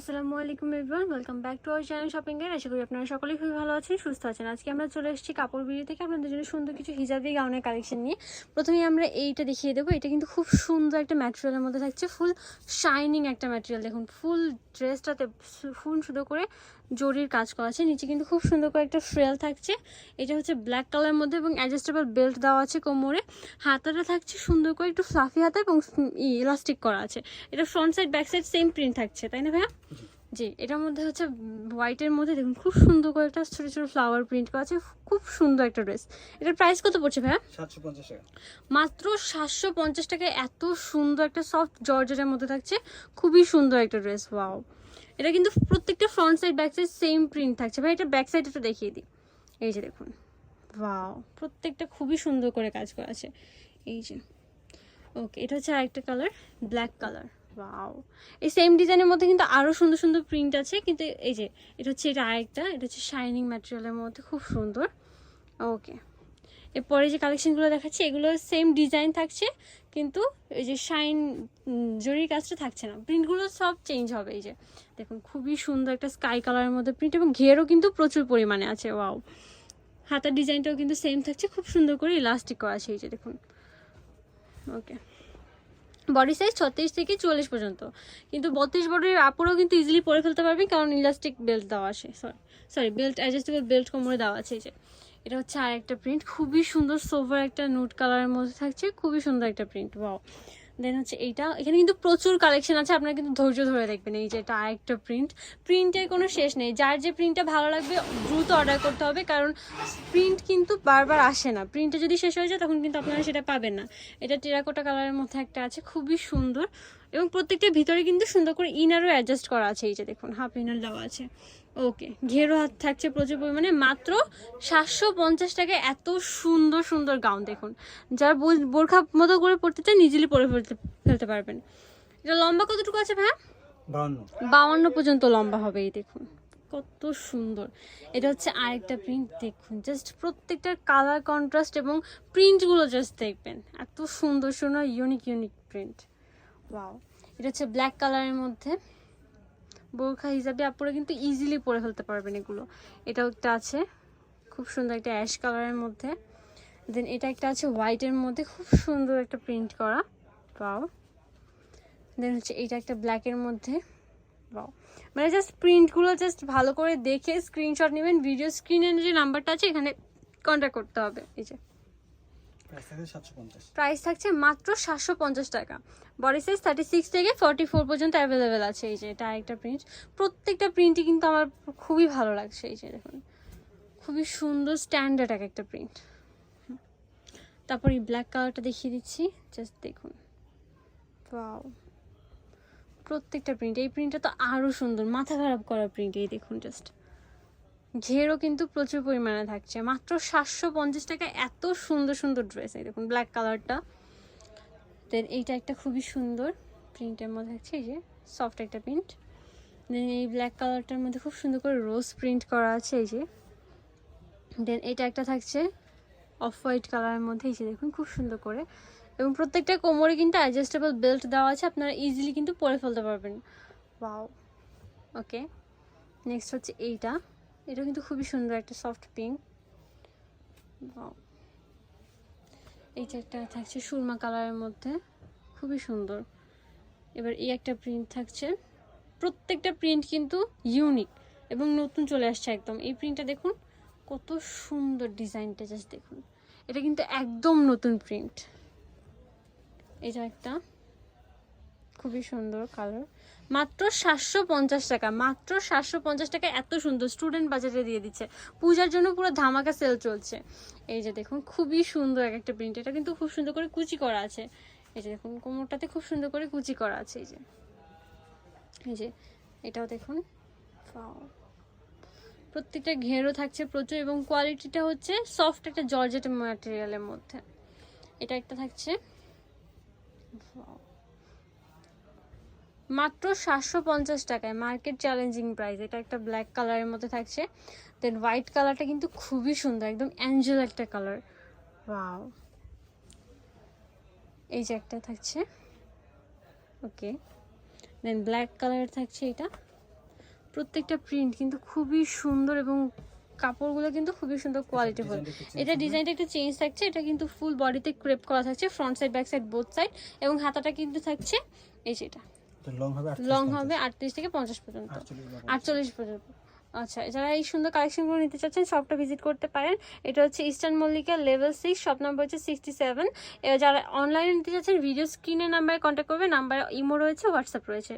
আসসালামু আলাইকুম everyone welcome back to our channel shopping এর আশা করি আপনারা সকলেই খুবই ভালো আছেন, সুস্থ আছেন। আজকে আমরা চলে এসেছি কাপড় বিড়ি থেকে আপনাদের জন্য সুন্দর কিছু হিজাবি গাউনের কালেকশন নিয়ে। প্রথমেই আমরা এইটা দেখিয়ে দেবো। এটা কিন্তু খুব সুন্দর একটা ম্যাটেরিয়ালের মধ্যে থাকছে। ফুল শাইনিং একটা ম্যাটেরিয়াল দেখুন ফুল ড্রেসটাতে ফুল সুন্দর করে জরির কাজ করা আছে। নিচে কিন্তু খুব সুন্দর করে একটা ফ্রেল থাকছে। এটা হচ্ছে ব্ল্যাক কালারের মধ্যে এবং অ্যাডজাস্টেবল বেল্ট দেওয়া আছে কোমরে। হাতাটা থাকছে সুন্দর করে একটু ফ্লাফি হাতা এবং ইলাস্টিক করা আছে। এটা front side back side same print থাকছে তাই না ভাইয়া? জি এটার মধ্যে হচ্ছে হোয়াইটের মধ্যে দেখুন খুব সুন্দর করে একটা ছোটো ছোটো ফ্লাওয়ার প্রিন্ট করা আছে। খুব সুন্দর একটা ড্রেস এটার প্রাইস কত পড়ছে ভাইয়া? সাতশো পঞ্চাশ টাকা। মাত্র সাতশো পঞ্চাশ টাকায় এত সুন্দর একটা সফট জর্জেটের মধ্যে থাকছে। খুবই সুন্দর একটা ড্রেস ওয়াও এটা কিন্তু প্রত্যেকটা front side back side same print থাকছে। ভাই, এটা ব্যাক সাইড একটু দেখিয়ে দিই। এই যে দেখুন। ওয়াও প্রত্যেকটা খুবই সুন্দর করে কাজ করা আছে। এই যে। ওকে এটা হচ্ছে আরেকটা কালার ব্ল্যাক কালার ওয়াও এই সেম ডিজাইনের মধ্যে কিন্তু আরও সুন্দর সুন্দর প্রিন্ট আছে। কিন্তু এই যে, এটা হচ্ছে, এটা আরেকটা, এটা হচ্ছে শাইনিং ম্যাটেরিয়ালের মধ্যে। খুব সুন্দর। ওকে এরপরে যে কালেকশনগুলো দেখাচ্ছি, এগুলো সেম ডিজাইন থাকছে, কিন্তু এই যে শাইন জরির কাজটা থাকছে না। প্রিন্টগুলো সব চেঞ্জ হবে এই যে। দেখুন, খুবই সুন্দর একটা স্কাই কালারের মধ্যে প্রিন্ট এবং ঘেরও কিন্তু প্রচুর পরিমাণে আছে ওয়াও হাতার ডিজাইনটাও কিন্তু সেম থাকছে, খুব সুন্দর করে ইলাস্টিক করা আছে এই যে, দেখুন। ওকে বডি সাইজ ছত্রিশ থেকে চল্লিশ পর্যন্ত। কিন্তু বত্রিশ বডির আপুরও কিন্তু ইজিলি পরে ফেলতে পারবেন কারণ ইলাস্টিক বেল্ট দেওয়া আছে sorry sorry belt adjustable belt কোমরে দেওয়া আছে এই যে। এটা হচ্ছে আর একটা প্রিন্ট খুবই সুন্দর সোভার একটা নুট কালারের মধ্যে থাকছে। খুবই সুন্দর একটা প্রিন্ট ওয়াও দেন হচ্ছে এইটা, এখানে কিন্তু প্রচুর কালেকশন আছে। আপনারা কিন্তু ধৈর্য ধরে দেখবেন এই যে এটা আরেকটা প্রিন্ট প্রিন্টের কোনো শেষ নেই। যার যে প্রিন্টটা ভালো লাগবে, দ্রুত অর্ডার করতে হবে। কারণ প্রিন্ট কিন্তু বারবার আসে না। প্রিন্টটা যদি শেষ হয়ে যায়, তখন কিন্তু আপনারা সেটা পাবেন না। এটা টেরাকোটা কালারের মধ্যে একটা আছে। খুবই সুন্দর। এবং প্রত্যেকটা ভিতরে কিন্তু সুন্দর করে ইনারও অ্যাডজাস্ট করা আছে। এই যে দেখুন হাফ ইনার দেওয়া আছে। ওকে ঘেরো হাত থাকছে প্রচুর পরিমাণে মাত্র সাতশো পঞ্চাশ টাকায় এত সুন্দর সুন্দর গাউন দেখুন। যার বোর- বোরখা মতো করে পড়তে চান ইজিলি পরে ফেলতে ফেলতে পারবেন। এটা লম্বা কতটুকু আছে ভাই বাউন্ন। বাউন্ন পর্যন্ত লম্বা হবে এই দেখুন। কত সুন্দর। এটা হচ্ছে আরেকটা প্রিন্ট দেখুন। জাস্ট প্রত্যেকটার কালার কন্ট্রাস্ট এবং প্রিন্টগুলো জাস্ট দেখবেন। এত সুন্দর সুন্দর ইউনিক ইউনিক প্রিন্ট ওয়াও এটা হচ্ছে ব্ল্যাক কালারের মধ্যে। বোরখা হিসাবে আপনারা কিন্তু ইজিলি পরে ফেলতে পারবেন এগুলো। এটাও একটা আছে, খুব সুন্দর একটা অ্যাশ কালারের মধ্যে। দেন এটা একটা আছে হোয়াইটের মধ্যে, খুব সুন্দর একটা প্রিন্ট করা। পাও দেন হচ্ছে এটা একটা ব্ল্যাকের মধ্যে। বাও মানে জাস্ট প্রিন্টগুলো জাস্ট ভালো করে দেখে স্ক্রিনশট নেবেন ভিডিও স্ক্রিনের যে নাম্বারটা আছে, এখানে কন্ট্যাক্ট করতে হবে। এই যে। প্রাইস থাকছে মাত্র সাতশো পঞ্চাশ টাকা। বডি সাইজ থার্টি সিক্স থেকে ফর্টি ফোর পর্যন্ত অ্যাভেলেবেল আছে এই যে, এটা একটা প্রিন্ট প্রত্যেকটা প্রিন্টই কিন্তু আমার খুবই ভালো লাগছে এই যে, দেখুন। খুবই সুন্দর স্ট্যান্ডার্ড এক একটা প্রিন্ট তারপর এই ব্ল্যাক কালারটা দেখিয়ে দিচ্ছি জাস্ট দেখুন। ওয়াও প্রত্যেকটা প্রিন্ট এই প্রিন্টটা তো আরও সুন্দর, মাথা খারাপ করা প্রিন্ট এই দেখুন জাস্ট ঘেরও কিন্তু প্রচুর পরিমাণে থাকছে। মাত্র সাতশো পঞ্চাশ টাকায় এত সুন্দর সুন্দর ড্রেস এই দেখুন ব্ল্যাক কালারটা দেন এইটা একটা খুবই সুন্দর প্রিন্টের মধ্যে থাকছে, এই যে সফট একটা প্রিন্ট দেন এই ব্ল্যাক কালারটার মধ্যে খুব সুন্দর করে রোজ প্রিন্ট করা আছে, এই যে। দেন এটা একটা থাকছে অফ হোয়াইট কালারের মধ্যে, এই যে দেখুন, খুব সুন্দর করে। এবং প্রত্যেকটা কোমরে কিন্তু অ্যাডজাস্টেবল বেল্ট দেওয়া আছে, আপনারা ইজিলি কিন্তু পরে ফেলতে পারবেন। ওয়াও ওকে নেক্সট হচ্ছে এইটা। এটা কিন্তু খুবই সুন্দর একটা সফট পিঙ্ক এইটা একটা থাকছে সুরমা কালারের মধ্যে, খুবই সুন্দর। এবার এই একটা প্রিন্ট থাকছে। প্রত্যেকটা প্রিন্ট কিন্তু ইউনিক এবং নতুন চলে আসছে একদম। এই প্রিন্টটা দেখুন, কত সুন্দর ডিজাইনটা জাস্ট দেখুন। এটা কিন্তু একদম নতুন প্রিন্ট এটা একটা। খুবই সুন্দর কালার মাত্র সাতশো পঞ্চাশ টাকা, মাত্র সাতশো পঞ্চাশ টাকা, এত সুন্দর। স্টুডেন্ট বাজারে দিয়ে দিচ্ছে। পূজার জন্য পুরো ধামাকা সেল চলছে। এই যে দেখুন, খুবই সুন্দর এক একটা প্রিন্ট এটা কিন্তু খুব সুন্দর করে কুচি করা আছে। এই যে দেখুন, কোমরটাতে খুব সুন্দর করে কুচি করা আছে এই যে। এই যে, এটাও দেখুন. প্রত্যেকটা ঘেরও থাকছে প্রচুর এবং কোয়ালিটিটা হচ্ছে সফট একটা জর্জেট ম্যাটেরিয়ালের মধ্যে। এটা একটা থাকছে. মাত্র সাতশো পঞ্চাশ টাকায় মার্কেট চ্যালেঞ্জিং প্রাইস এটা একটা ব্ল্যাক কালারের মধ্যে থাকছে। দেন হোয়াইট কালারটা কিন্তু খুবই সুন্দর একদম অ্যাঞ্জেল একটা কালার ওয়াও এই যে একটা থাকছে। ওকে দেন ব্ল্যাক কালার থাকছে এটা। প্রত্যেকটা প্রিন্ট কিন্তু খুবই সুন্দর এবং কাপড়গুলো কিন্তু খুবই সুন্দর কোয়ালিটিফুল ডিজাইনটা এটা ডিজাইনটা একটু চেঞ্জ থাকছে এটা কিন্তু ফুল বডিতে ক্রেপ করা থাকছে front side back side both side এবং হাতাটা কিন্তু থাকছে এই যেটা এটা। লং হবে আটত্রিশ থেকে পঞ্চাশ পর্যন্ত। আটচল্লিশ পর্যন্ত। আচ্ছা যারা এই সুন্দর কালেকশনগুলো নিতে চাচ্ছেন শপটা ভিজিট করতে পারেন। এটা হচ্ছে Eastern Mallika level six shop number হচ্ছে সিক্সটি সেভেন যারা অনলাইনে নিতে চাচ্ছেন ভিডিও স্ক্রিনের নাম্বারে কন্ট্যাক্ট করবে নাম্বার ইমো রয়েছে হোয়াটসঅ্যাপ রয়েছে।